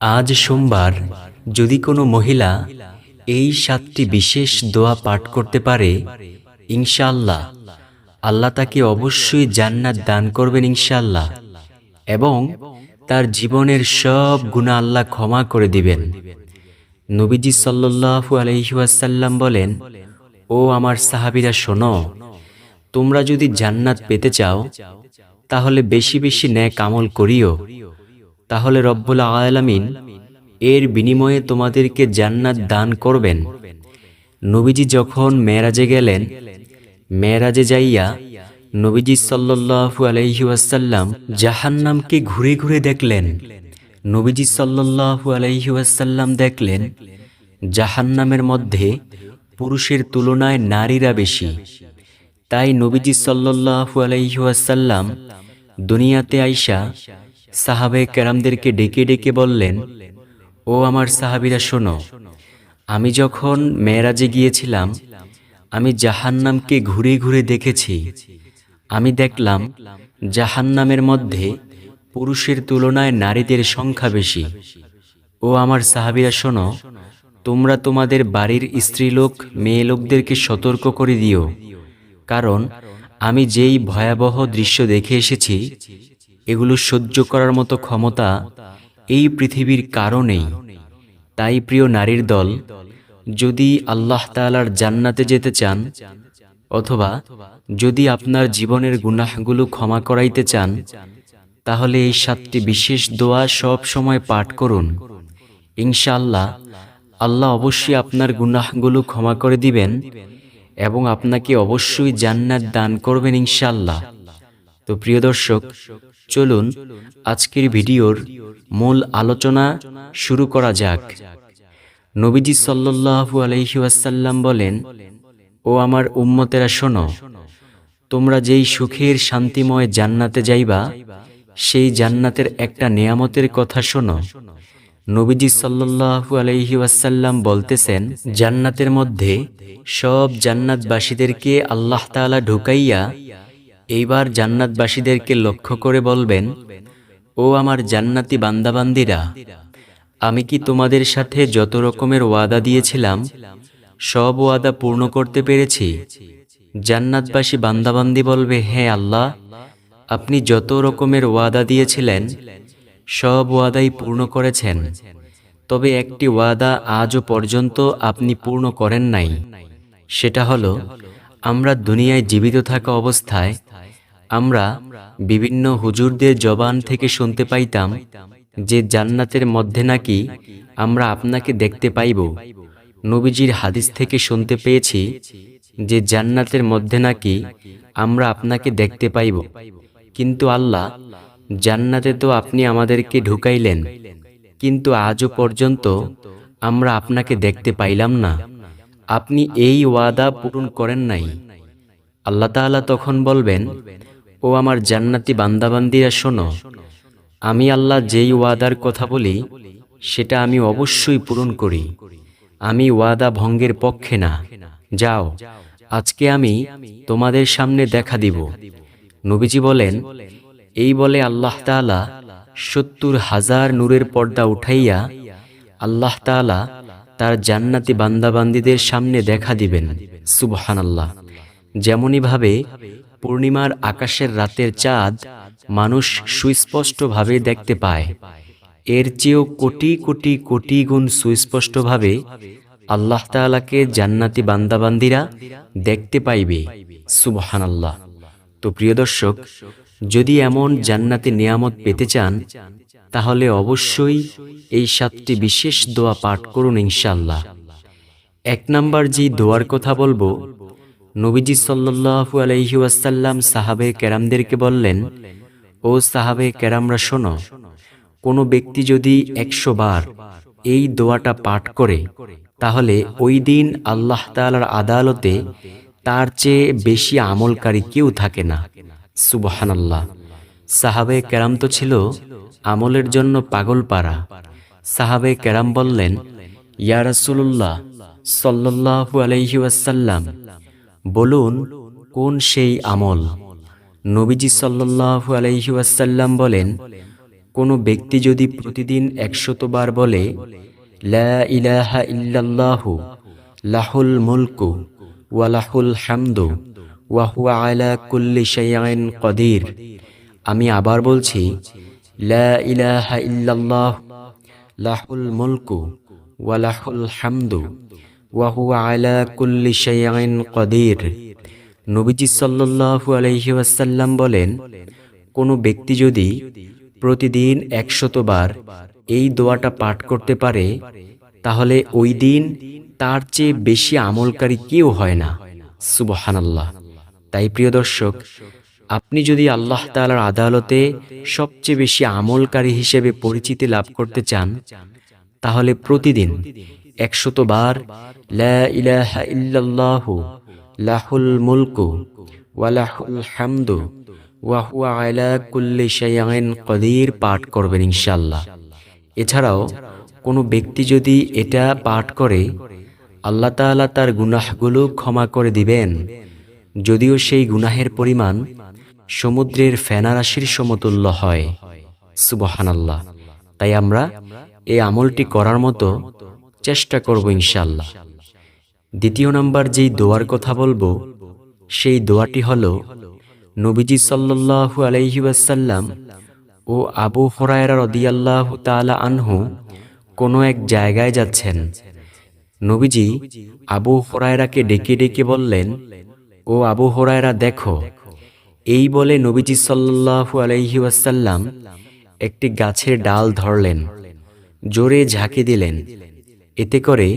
আজ সোমবার যদি কোনো মহিলা এই সাতটি বিশেষ দোয়া পাঠ করতে পারে, ইনশাআল্লাহ আল্লাহ তাকে অবশ্যই জান্নাত দান করবেন ইনশাআল্লাহ এবং তার জীবনের সব গুণা আল্লাহ ক্ষমা করে দিবেন। নবীজি সাল্লাল্লাহু আলাইহি ওয়াসাল্লাম বলেন, ও আমার সাহাবীরা, শোনো, তোমরা যদি জান্নাত পেতে চাও, তাহলে বেশি বেশি ন্যায় কামল করিও। তাহলে রব্বুল আলামিন এর বিনিময়ে তোমাদেরকে জান্নাত দান করবেন। নবীজি যখন মেরাজে গেলেন মেরাজে যাইয়া নবীজি সাল্লাল্লাহু আলাইহি ওয়াসাল্লাম জাহান্নামকে ঘুরে ঘুরে দেখলেন। নবীজি সাল্লাল্লাহু আলাইহি ওয়াসাল্লাম দেখলেন, জাহান্নামের মধ্যে পুরুষের তুলনায় নারীরা বেশি। তাই নবীজি সাল্লাল্লাহু আলাইহি ওয়াসাল্লাম দুনিয়াতে আইসা সাহাবে কেরামদেরকে ডেকে ডেকে বললেন, ও আমার সাহাবিরা, শোনো, আমি যখন মেয়েরাজে গিয়েছিলাম, আমি জাহান্নামকে ঘুরে ঘুরে দেখেছি। আমি দেখলাম জাহান্নামের মধ্যে পুরুষের তুলনায় নারীদের সংখ্যা বেশি। ও আমার সাহাবিরা, শোনো, তোমরা তোমাদের বাড়ির স্ত্রীলোক মেয়ে লোকদেরকে সতর্ক করে দিও। কারণ আমি যেই ভয়াবহ দৃশ্য দেখে এসেছি এগুলো সহ্য করার মতো ক্ষমতা এই পৃথিবীর কারণেই তাই প্রিয় নারীর দল, যদি আল্লাহ তালার জান্নাতে যেতে চান, অথবা যদি আপনার জীবনের গুনাহগুলো ক্ষমা করাইতে চান, তাহলে এই সাতটি বিশেষ দোয়া সব সময় পাঠ করুন। ইনশাআল্লাহ, আল্লাহ অবশ্যই আপনার গুনাহগুলো ক্ষমা করে দিবেন এবং আপনাকে অবশ্যই জান্নাত দান করবেন ইনশাআল্লাহ। তো প্রিয় দর্শক, চলুন আজকের ভিডিওর মূল আলোচনা শুরু করা যাক। নবীজি সাল্লাল্লাহু আলাইহি ওয়াসাল্লাম বলেন, ও আমার উম্মতেরা, শোনো, তোমরা যেই সুখের শান্তিময় জান্নাতে যাইবা, সেই জান্নাতের একটা নেয়ামতের কথা শোনো। নবীজি সাল্লাল্লাহু আলাইহি ওয়াসাল্লাম বলতেছেন, জান্নাতের মধ্যে সব জান্নাতবাসীদেরকে আল্লাহ তাআলা ঢুকাইয়া এইবার জান্নাতবাসীদেরকে লক্ষ্য করে বলবেন, ও আমার জান্নাতি বান্দাবান্দিরা, আমি কি তোমাদের সাথে যত রকমের ওয়াদা দিয়েছিলাম, সব ওয়াদা পূর্ণ করতে পেরেছি? জান্নাতবাসী বান্দাবান্দি বলবে হ্যাঁ আল্লাহ, আপনি যত রকমের ওয়াদা দিয়েছিলেন, সব ওয়াদাই পূর্ণ করেছেন। তবে একটি ওয়াদা আজও পর্যন্ত আপনি পূর্ণ করেন নাই। সেটা হলো আমরা দুনিয়ায় জীবিত থাকা অবস্থায় আমরা বিভিন্ন হুজুরদের জবান থেকে শুনতে পাইতাম যে জান্নাতের মধ্যে নাকি আমরা আপনাকে দেখতে পাইব। নবীজির হাদিস থেকে শুনতে পেয়েছি যে জান্নাতের মধ্যে নাকি আমরা আপনাকে দেখতে পাইব। কিন্তু আল্লাহ, জান্নাতে তো আপনি আমাদেরকে ঢুকাইলেন, কিন্তু আজও পর্যন্ত আমরা আপনাকে দেখতে পাইলাম না। আপনি এই ওয়াদা পূরণ করেন নাই। আল্লাহ তাআলা তখন বলবেন, ও আমার জান্নাতি বান্দাবান্দিরা, শোনো, আমি আল্লাহ যেই ওয়াদার কথা বলি, সেটা আমি অবশ্যই পূরণ করি। আমি ওয়াদা ভঙ্গের পক্ষে না। যাও, আজকে আমি তোমাদের সামনে দেখা দিব। নবীজি বলেন, এই বলে আল্লাহ তাআলা সত্তর হাজার নূরের পর্দা উঠাইয়া আল্লাহ তাআলা তার জান্নাতি বান্দাবান্দিদের সামনে দেখা দিবেন। সুবহানাল্লাহ। যেমনইভাবে পূর্ণিমার আকাশের রাতের চাঁদ মানুষ সুস্পষ্টভাবে দেখতে পায়। এর চেয়েও কোটি কোটি কোটি গুণ সুস্পষ্টভাবে আল্লাহ তাআলাকে জান্নাতি বান্দাবান্দিরা দেখতে পাইবে। সুবহানাল্লাহ। তো প্রিয় দর্শক, যদি এমন জান্নাতি নিয়ামত পেতে চান তাহলে অবশ্যই এই সাতটি বিশেষ দোয়া পাঠ করুন ইনশাল্লাহ এক নাম্বার যে দোয়ার কথা বলব, নবীজি সাল্লাল্লাহু আলাইহি ওয়াসাল্লাম সাহাবে কেরামদেরকে বললেন, ও সাহাবে কেরামরা শোনো, কোনো ব্যক্তি যদি একশো বার এই দোয়াটা পাঠ করে, তাহলে ওই দিন আল্লাহ তাআলার আদালতে তার চেয়ে বেশি আমলকারী কেউ থাকে না। সুবহানাল্লাহ। সাহাবে কেরাম তো ছিল আমলের জন্য পাগল পারা সাহাবে কেরাম বললেন, ইয়া রাসূলুল্লাহ সাল্লাল্লাহু আলাইহি ওয়াসাল্লাম, বলুন কোন সেই আমল? নবীজি আলাইহি ওয়াসাল্লাম বলেন, কোনো ব্যক্তি যদি প্রতিদিন একশতবার বলে ইলাহা ইল্লাল্লাহু লাহুল মুলকু ওয়া লাহুল হামদু ওয়া হুয়া আলা কুল্লি শাইইন কদির, আমি আবার বলছি লা ইল্লাল্লাহ, লাহুল হামদু বলেন, কোনো ব্যক্তি যদি প্রতিদিন একশতবার এই দোয়াটা পাঠ করতে পারে, তাহলে ওই দিন তার চেয়ে বেশি আমলকারী কেউ হয় না। সুবহানাল্লাহ। তাই প্রিয় দর্শক আপনি যদি আল্লাহ তাআলার আদালতে সবচেয়ে বেশি আমলকারী হিসেবে পরিচিতি লাভ করতে চান, তাহলে প্রতিদিন একশত বার লাহুল মুলকু ওয়া লাহুল হামদু ওয়া হুয়া আলা কুল্লি শাইইন কদির পাঠ করবেন ইনশাল্লাহ এছাড়াও কোনো ব্যক্তি যদি এটা পাঠ করে, আল্লাহ তাআলা তার গুনাহগুলো ক্ষমা করে দিবেন। যদিও সেই গুনাহের পরিমাণ সমুদ্রের ফেনারাশির সমতুল্য হয়। সুবহানাল্লাহ। তাই আমরা এই আমলটি করার মতো চেষ্টা করব ইনশাল্লাহ দ্বিতীয় নাম্বার যেই দোয়ার কথা বলব, সেই দোয়াটি হল, নবীজি সাল্লাল্লাহু আলাইহি ওয়াসাল্লাম ও আবু হরায়রা রদিয়াল্লাহু তাআলা আনহু কোনো এক জায়গায় যাচ্ছেন। নবীজি আবু হরায়রাকে ডেকে ডেকে বললেন, ও আবু হরায়রা, দেখো এই বলে নবীজি সাল্লাল্লাহু আলাইহি ওয়াসাল্লাম একটি গাছের ডাল ধরলেন, জোরে ঝাঁকি দিলেন। এতে করে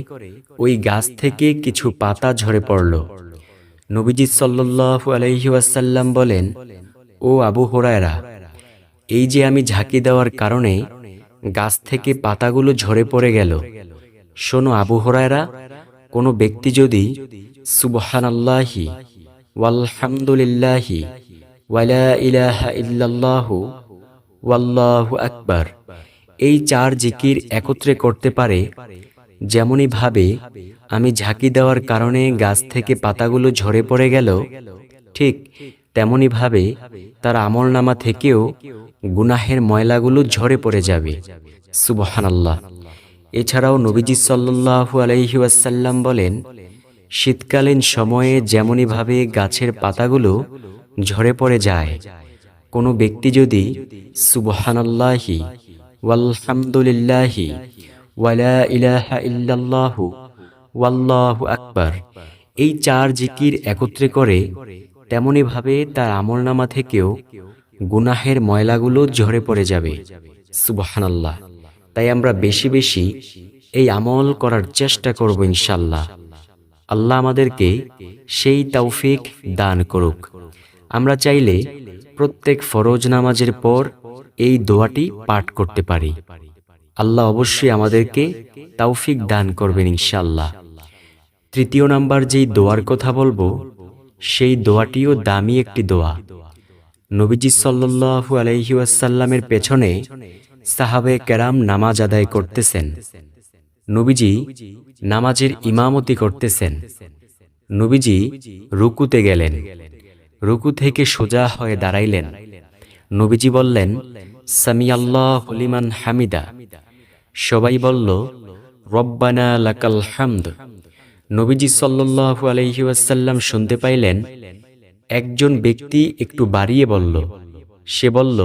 ওই গাছ থেকে কিছু পাতা ঝরে পড়ল। নবীজি সাল্লাল্লাহু আলাইহি ওয়াসাল্লাম বলেন, ও আবু হোরায়রা, এই যে আমি ঝাঁকি দেওয়ার কারণে গাছ থেকে পাতাগুলো ঝরে পড়ে গেল। শোনো আবু হোরায়রা, কোনো ব্যক্তি যদি সুবহানাল্লাহি ওয়ালহামদুলিল্লাহি ওয়ালা ইলাহা ইল্লাল্লাহু, ওয়াল্লাহু আকবার। এই চার জিকির একত্রে করতে পারে, যেমনই ভাবে, আমি ঝাঁকি দেওয়ার কারণে গাছ থেকে পাতাগুলো ঝরে পড়ে গেল। ঠিক তেমনি ভাবে, তার আমল নামা থেকেও গুনাহের ময়লাগুলো ঝরে পড়ে যাবে। সুবহানাল্লাহ। এছাড়াও নবীজি সাল্লাল্লাহু আলাইহি ওয়াসাল্লাম বলেন, শীতকালীন সময়ে যেমনই ভাবে গাছের পাতাগুলো ঝরে পড়ে যায়। কোনো ব্যক্তি যদি সুবহানাল্লাহি ওয়ালহামদুলিল্লাহি ওয়ালা ইলাহা ইল্লাল্লাহু ওয়াল্লাহু আকবার, এই চার জিকির একত্রে করে তেমনি ভাবে তার আমলনামা থেকেও গুনাহের ময়লাগুলো ঝরে পড়ে যাবে। সুবহানাল্লাহ। তাই আমরা বেশি বেশি এই আমল করার চেষ্টা করব ইনশাল্লাহ আল্লাহ আমাদেরকে সেই তৌফিক দান করুক। আমরা চাইলে প্রত্যেক ফরজ নামাজের পর এই দোয়াটি পাঠ করতে পারি। আল্লাহ অবশ্যই আমাদেরকে তাওফিক দান করবেন ইনশাল্লাহ তৃতীয় নাম্বার যেই দোয়ার কথা বলব, সেই দোয়াটিও দামি একটি দোয়া। নবীজি সাল্লাল্লাহু আলাইহি ওয়াসাল্লামের পেছনে সাহাবে কেরাম নামাজ আদায় করতেছেন। নবীজি নামাজের ইমামতি করতেছেন। নবীজি রুকুতে গেলেন। রুকু থেকে সোজা হয়ে দাঁড়াইলেন। নবীজি বললেন সামি হলিমান হামিদা। সবাই বলল, রব্বানা লাকাল হামদ। নবীজি সাল্লাল্লাহু আলাইহি ওয়াসাল্লাম শুনতে পাইলেন, একজন ব্যক্তি একটু বাড়িয়ে বলল, সে বলল,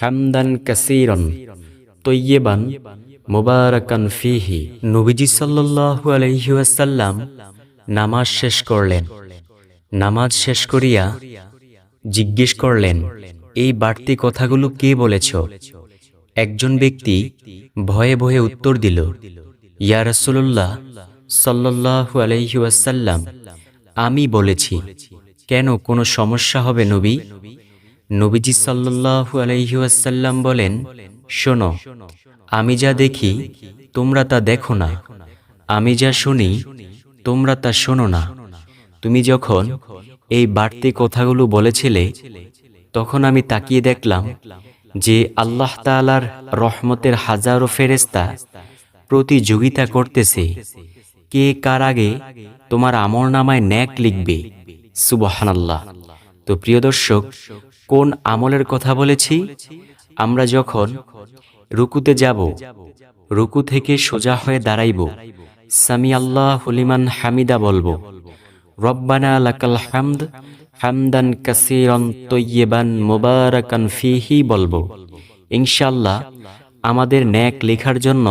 হামদান কাসীরন, তৈয়েবান, মুবারাকান ফিহি। নবীজি সাল্লাল্লাহু আলাইহি ওয়াসাল্লাম নামাজ শেষ করলেন। নামাজ শেষ করিয়া জিজ্ঞেস করলেন, এই বাড়তি কথাগুলো কে বলেছ? একজন ব্যক্তি ভয়ে ভয়ে উত্তর দিল, ইয়া রাসূলুল্লাহ সাল্লাল্লাহু আলাইহি ওয়াসাল্লাম, আমি বলেছি, কেন কোনো সমস্যা হবে নবী? নবীজি সাল্লাল্লাহু আলাইহি ওয়াসাল্লাম বলেন, শোনো, আমি যা দেখি, তোমরা তা দেখো না। আমি যা শুনি, তোমরা তা শোনো না। তুমি যখন এই বাড়তি কথাগুলো বলেছিলে, তখন আমি তাকিয়ে দেখলাম যে আল্লাহ তাআলার রহমতের হাজারো ফেরেস্তা প্রতিযোগিতা করতেছে। কে কার আগে তোমার আমর নামায় ন্যাক লিখবে? সুবহানাল্লাহ। তো প্রিয় দর্শক, কোন আমলের কথা বলেছি? আমরা যখন রুকুতে যাব, রুকু থেকে সোজা হয়ে দাঁড়াইব সামি আল্লাহ হলিমান হামিদা বলব। রব্বানা লাকাল হামদ, হামদান কাসিরন তৈয়েবান মোবারকান ফিহি বলব। ইনশাল্লাহ আমাদের ন্যাক লেখার জন্য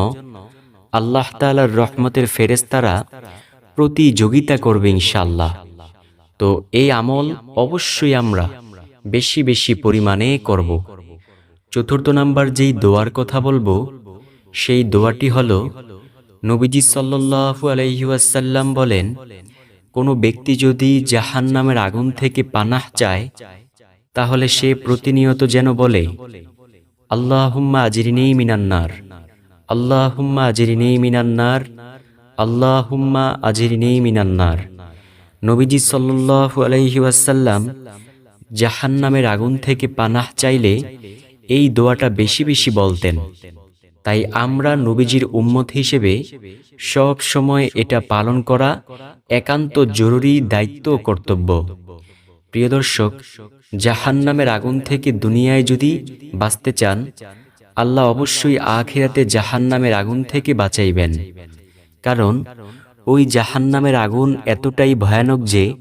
আল্লাহ তাআলার রহমতের ফেরেস্তারা প্রতিযোগিতা করবে ইনশাল্লাহ তো এই আমল অবশ্যই আমরা বেশি বেশি পরিমাণে করব। চতুর্থ নাম্বার যেই দোয়ার কথা বলব, সেই দোয়াটি হল, নবীজি সাল্লাল্লাহু আলাইহি ওয়াসাল্লাম বলেন কোনো ব্যক্তি যদি জাহান নামের আগুন থেকে পানাহ চায়, তাহলে সে প্রতিনিয়ত যেন বলে, আল্লাহুম্মা আজিরিনেই মিনান্নার আল্লাহুম্মা আজিরিনেই মিনান্নার আল্লাহুম্মা আজিরিনেই মিনান্নার নবীজি আলাইহি ওয়াসাল্লাম জাহান নামের আগুন থেকে পানাহ চাইলে এই দোয়াটা বেশি বেশি বলতেন। তাই আমরা নবীজির উম্মত হিসেবে সব সময় এটা পালন করা একান্ত জরুরি দায়িত্ব কর্তব্য। প্রিয় দর্শক জাহান নামের আগুন থেকে দুনিয়ায় যদি বাঁচতে চান, আল্লাহ অবশ্যই আখিরাতে জাহান নামের আগুন থেকে বাঁচাইবেন। কারণ ওই জাহান নামের আগুন এতটাই ভয়ানক যে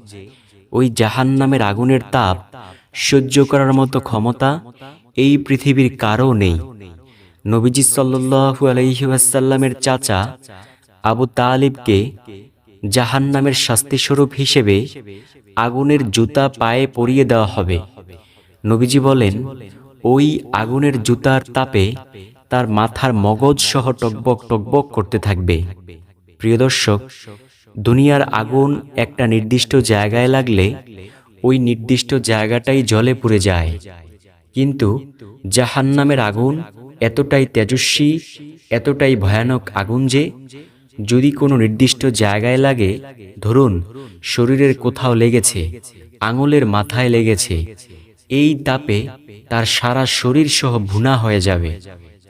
ওই জাহান নামের আগুনের তাপ সহ্য করার মতো ক্ষমতা এই পৃথিবীর কারও নেই। নবীজি সাল্লু আলহিউসাল্লামের চাচা আবু তালিবকে জাহান নামের শাস্তিস্বরূপ হিসেবে আগুনের জুতা পায়ে পরিয়ে দেওয়া হবে। নবীজি বলেন, ওই আগুনের জুতার তাপে তার মাথার মগজ সহ টকবক টকবক করতে থাকবে। প্রিয় দর্শক, দুনিয়ার আগুন একটা নির্দিষ্ট জায়গায় লাগলে ওই নির্দিষ্ট জায়গাটাই জলে পুড়ে যায়। কিন্তু জাহান্নামের আগুন এতটাই তেজস্বী, এতটাই ভয়ানক আগুন যে, যদি কোনো নির্দিষ্ট জায়গায় লাগে, ধরুন, শরীরের কোথাও লেগেছে, আঙুলের মাথায় লেগেছে, এই তাপে তার সারা শরীর সহ ভুনা হয়ে যাবে।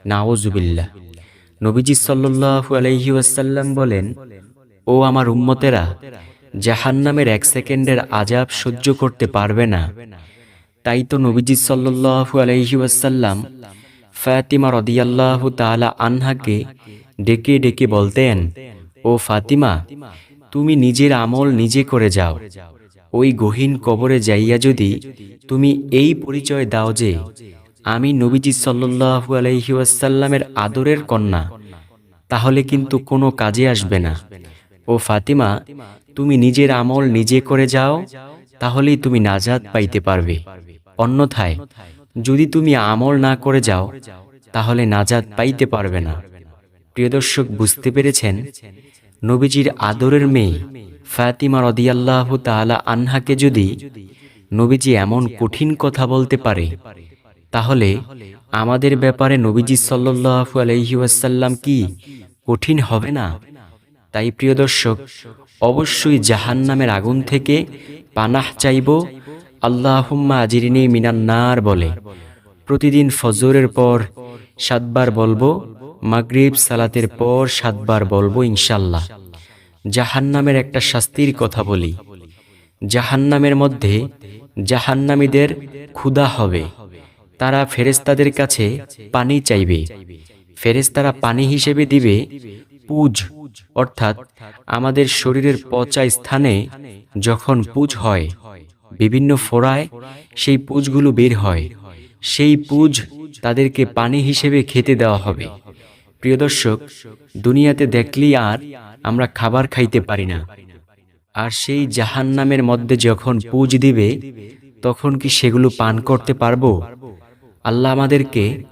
নাওজুবিল্লা নবীজি সাল্লু আলহি ওয়াসাল্লাম বলেন, ও আমার উম্মতেরা, জাহান্নামের এক সেকেন্ডের আজাব সহ্য করতে পারবে না। তাই তো নবীজি সাল্লু আলহি ফাতিমা রদিয়াল্লাহ তালা আনহাকে ডেকে ডেকে বলতেন, ও ফাতিমা, তুমি নিজের আমল নিজে করে যাও। ওই গহীন কবরে যাইয়া যদি তুমি এই পরিচয় দাও যে আমি নবীজি সাল্লু আলহিউসাল্লামের আদরের কন্যা, তাহলে কিন্তু কোনো কাজে আসবে না। ও ফাতিমা, তুমি নিজের আমল নিজে করে যাও, তাহলেই তুমি নাজাদ পাইতে পারবে। অন্যথায় যদি তুমি আমল না করে যাও, তাহলে নাজাদ পাইতে পারবে না। প্রিয় দর্শক, বুঝতে পেরেছেন? নবীজির আদরের মেয়ে ফাতিমা রদিয়াল্লাহ তালা আনহাকে যদি নবীজি এমন কঠিন কথা বলতে পারে, তাহলে আমাদের ব্যাপারে নবীজি সাল্লু আলহিউসাল্লাম কি কঠিন হবে না? তাই প্রিয় দর্শক, অবশ্যই জাহান নামের আগুন থেকে পানাহ চাইব আল্লাহুম্মা আজিরিনী মিনান্নার বলে। প্রতিদিন ফজরের পর সাতবার বলব, মাগরিব সালাতের পর সাতবার বলব ইনশাল্লাহ জাহান্নামের একটা শাস্তির কথা বলি। জাহান্নামের মধ্যে জাহান্নামীদের ক্ষুধা হবে। তারা ফেরেস্তাদের কাছে পানি চাইবে। ফেরেস্তারা পানি হিসেবে দিবে পুজ। অর্থাৎ আমাদের শরীরের পচা স্থানে যখন পুজ হয় বিভিন্ন ফোড়ায় সেই পুজগুলো বের হয়। সেই পুজ তাদেরকে পানি হিসেবে খেতে দেওয়া হবে। প্রিয় দর্শক, দুনিয়াতে দেখলেই আর আমরা খাবার খাইতে পারি না। আর সেই জাহান নামের মধ্যে যখন পুজ দিবে, তখন কি সেগুলো পান করতে পারব? আল্লাহ আমাদেরকে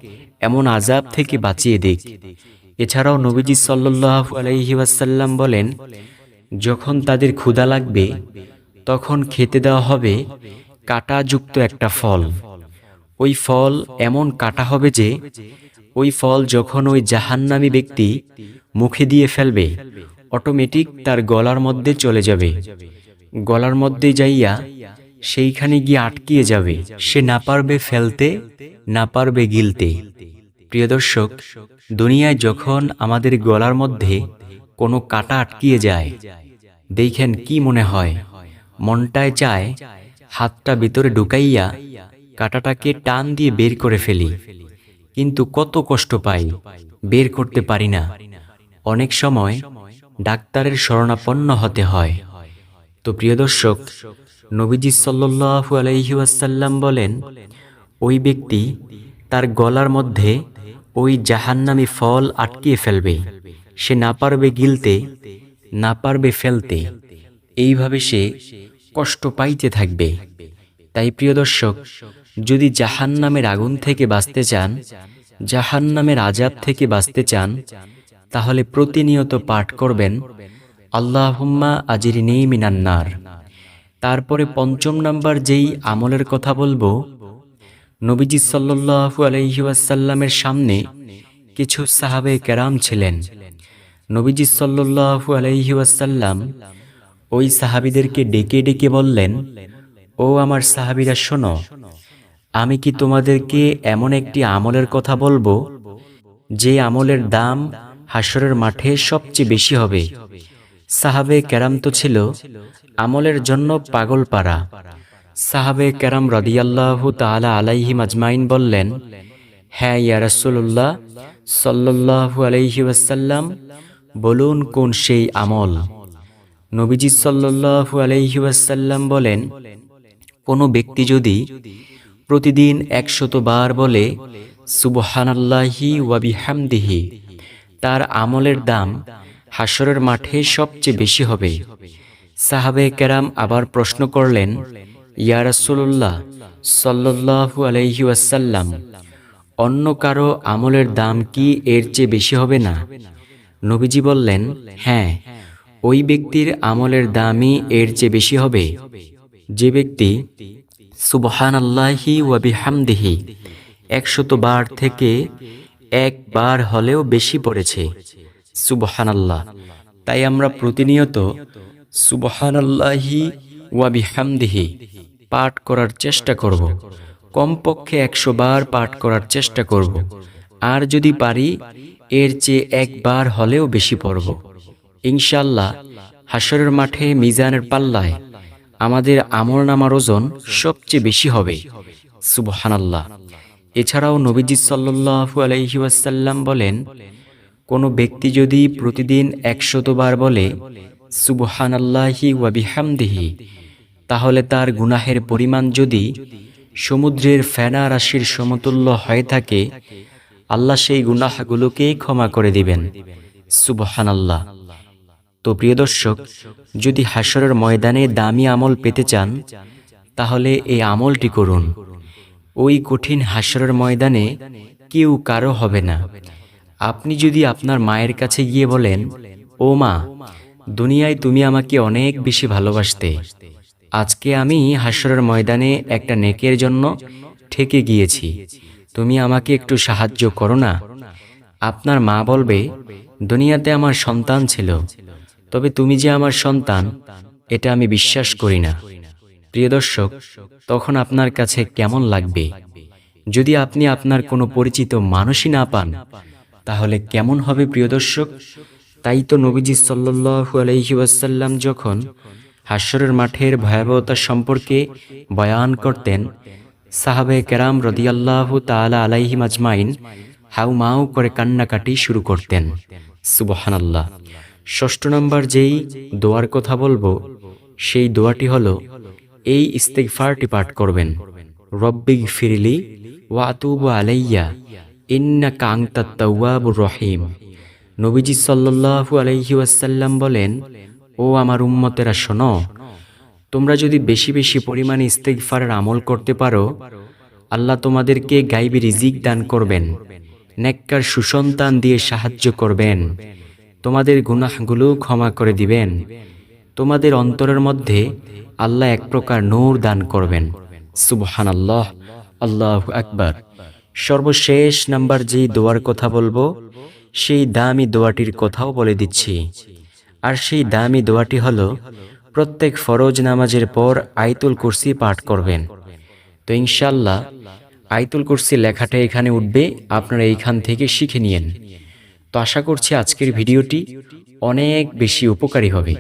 এমন আজাব থেকে বাঁচিয়ে দিক। এছাড়াও নবীজি সাল্লাহ আলহি ওয়াসাল্লাম বলেন, যখন তাদের ক্ষুধা লাগবে তখন খেতে দেওয়া হবে কাটাযুক্ত একটা ফল। ওই ফল এমন কাটা হবে যে, ওই ফল যখন ওই জাহান্নামী ব্যক্তি মুখে দিয়ে ফেলবে অটোমেটিক তার গলার মধ্যে চলে যাবে। গলার মধ্যে যাইয়া সেইখানে গিয়ে আটকিয়ে যাবে। সে না পারবে ফেলতে, না পারবে গিলতে। প্রিয় দর্শক, দুনিয়ায় যখন আমাদের গলার মধ্যে কোনো কাটা আটকিয়ে যায়, দেখেন কি মনে হয়। মনটায় চায়, হাতটা ভিতরে ঢুকাইয়া কাটাটাকে টান দিয়ে বের করে ফেলি। কিন্তু কত কষ্ট পাই, বের করতে পারি না। অনেক সময় ডাক্তারের শরণাপন্ন হতে হয়। তো প্রিয় দর্শক, নবীজি সাল্লু আলহিউসাল্লাম বলেন, ওই ব্যক্তি তার গলার মধ্যে ওই জাহান্নামি ফল আটকিয়ে ফেলবে। সে না পারবে গিলতে, না পারবে ফেলতে। এইভাবে সে কষ্ট পাইতে থাকবে। তাই প্রিয় দর্শক, যদি জাহান্নামের আগুন থেকে বাঁচতে চান, জাহান্নামের আজাব থেকে বাঁচতে চান, তাহলে প্রতিনিয়ত পাঠ করবেন, আল্লাহুম্মা নেই মিনান্নার তারপরে পঞ্চম নাম্বার যেই আমলের কথা বলব, নবীজি সাল্লু আলহিউসাল্লামের সামনে কিছু সাহাবে কেরাম ছিলেন। নবীজি সাল্লু আলহিউসাল্লাম ওই সাহাবিদেরকে ডেকে ডেকে বললেন, ও আমার সাহাবিরা, শোনো, আমি কি তোমাদেরকে এমন একটি আমলের কথা বলব, যে আমলের দাম হাসরের মাঠে সবচেয়ে বেশি হবে? সাহাবে ক্যারাম তো ছিল আমলের জন্য পাগল পাড়া সাহাবে ক্যারাম রদিয়াল্লাহু তালা আলাইহি মাজমাইন বললেন হ্যাঁ ইয়া রাসূলুল্লাহ, সাল্লাল্লাহু আলাইহি ওয়াসাল্লাম, বলুন কোন সেই আমল? নবীজি সাল্লাল্লাহু আলাইহি ওয়াসাল্লাম বলেন, কোনো ব্যক্তি যদি প্রতিদিন একশত বার বলে, সুবহানাল্লাহি ওয়াবিহামদিহি তার আমলের দাম হাসরের মাঠে সবচেয়ে বেশি হবে। সাহাবে কেরাম আবার প্রশ্ন করলেন, ইয়া রাসূলুল্লাহ সাল্লাল্লাহু আলাইহি ওয়াসাল্লাম, অন্য কারও আমলের দাম কি এর চেয়ে বেশি হবে না? নবীজি বললেন হ্যাঁ ওই ব্যক্তির আমলের দামই এর চেয়ে বেশি হবে। যে ব্যক্তি সুবহান আল্লাহি ওয়াবিহামদিহি একশত বার থেকে একবার হলেও বেশি পড়েছে। সুবহান আল্লাহ তাই আমরা প্রতিনিয়ত সুবহান আল্লাহি ওয়াবিহামদিহি পাঠ করার চেষ্টা করব। কমপক্ষে একশো বার পাঠ করার চেষ্টা করব। আর যদি পারি, এর চেয়ে একবার হলেও বেশি পড়ব। ইনশাল্লাহ হাসরের মাঠে মিজানের পাল্লায় আমাদের আমল নামার ওজন সবচেয়ে বেশি হবে। সুবহানাল্লাহ। এছাড়াও নবীজি সাল্লু আলহি ওয়াসাল্লাম বলেন, কোনো ব্যক্তি যদি প্রতিদিন একশতবার বলে, সুবহানাল্লাহি ওয়াবিহামদিহি তাহলে তার গুনাহের পরিমাণ যদি সমুদ্রের ফেনা রাশির সমতুল্য হয়ে থাকে, আল্লাহ সেই গুনাহগুলোকেই ক্ষমা করে দিবেন। সুবহানাল্লাহ। তো প্রিয় দর্শক, যদি হাসরের ময়দানে দামি আমল পেতে চান, তাহলে এই আমলটি করুন। ওই কঠিন হাসরের ময়দানে কেউ কারও হবে না। আপনি যদি আপনার মায়ের কাছে গিয়ে বলেন, ও মা, দুনিয়ায় তুমি আমাকে অনেক বেশি ভালোবাসতে। আজকে আমি হাসরের ময়দানে একটা নেকের জন্য ঠেকে গিয়েছি। তুমি আমাকে একটু সাহায্য করো না। আপনার মা বলবে, দুনিয়াতে আমার সন্তান ছিল। তবে তুমি যে আমার সন্তান, এটা আমি বিশ্বাস করি না। প্রিয় দর্শক, তখন আপনার কাছে কেমন লাগবে? যদি আপনি আপনার কোনো পরিচিত মানুষই না পান, তাহলে কেমন হবে প্রিয় দর্শক? তাই তো নবীজি সাল্লু আলহি ওয়াসাল্লাম যখন হাস্যরের মাঠের ভয়াবহতা সম্পর্কে বয়ান করতেন সাহাবে কেরাম রদিয়াল্লাহ তালা আলাইহি মাজমাইন হাউ মাউ করে কান্নাকাটি শুরু করতেন। সুবহানাল্লাহ। ষষ্ঠ নম্বর যেই দোয়ার কথা বলব, সেই দোয়াটি হল, এই ইস্তেগফারটি পাঠ করবেন। রব্বিগ ফিরিলি ওয়াতুব আলাইয়া ইন্না কাংতা রহিম। নবীজি সাল্লাল্লাহু আলাইহি ওয়াসাল্লাম বলেন, ও আমার উম্মতেরা, শোনো, তোমরা যদি বেশি বেশি পরিমাণে ইস্তেগফারের আমল করতে পারো, আল্লাহ তোমাদেরকে গাইবি রিজিক দান করবেন, নেককার সুসন্তান দিয়ে সাহায্য করবেন। তোমাদের গুনাহগুলো ক্ষমা করে দিবেন। তোমাদের অন্তরের মধ্যে আল্লাহ এক প্রকার নূর দান করবেন। সুবহান আল্লাহ আল্লাহ আকবার। সর্বশেষ নাম্বার যেই দোয়ার কথা বলব, সেই দামি দোয়াটির কথাও বলে দিচ্ছি। আর সেই দামি দোয়াটি হল, প্রত্যেক ফরজ নামাজের পর আইতুল কুরসি পাঠ করবেন। তো ইনশাল্লাহ আইতুল কুরসি লেখাটা এখানে উঠবে, আপনারা এইখান থেকে শিখে নিয়েন। তো আশা করছি আজকের ভিডিওটি অনেক বেশি উপকারী হবে।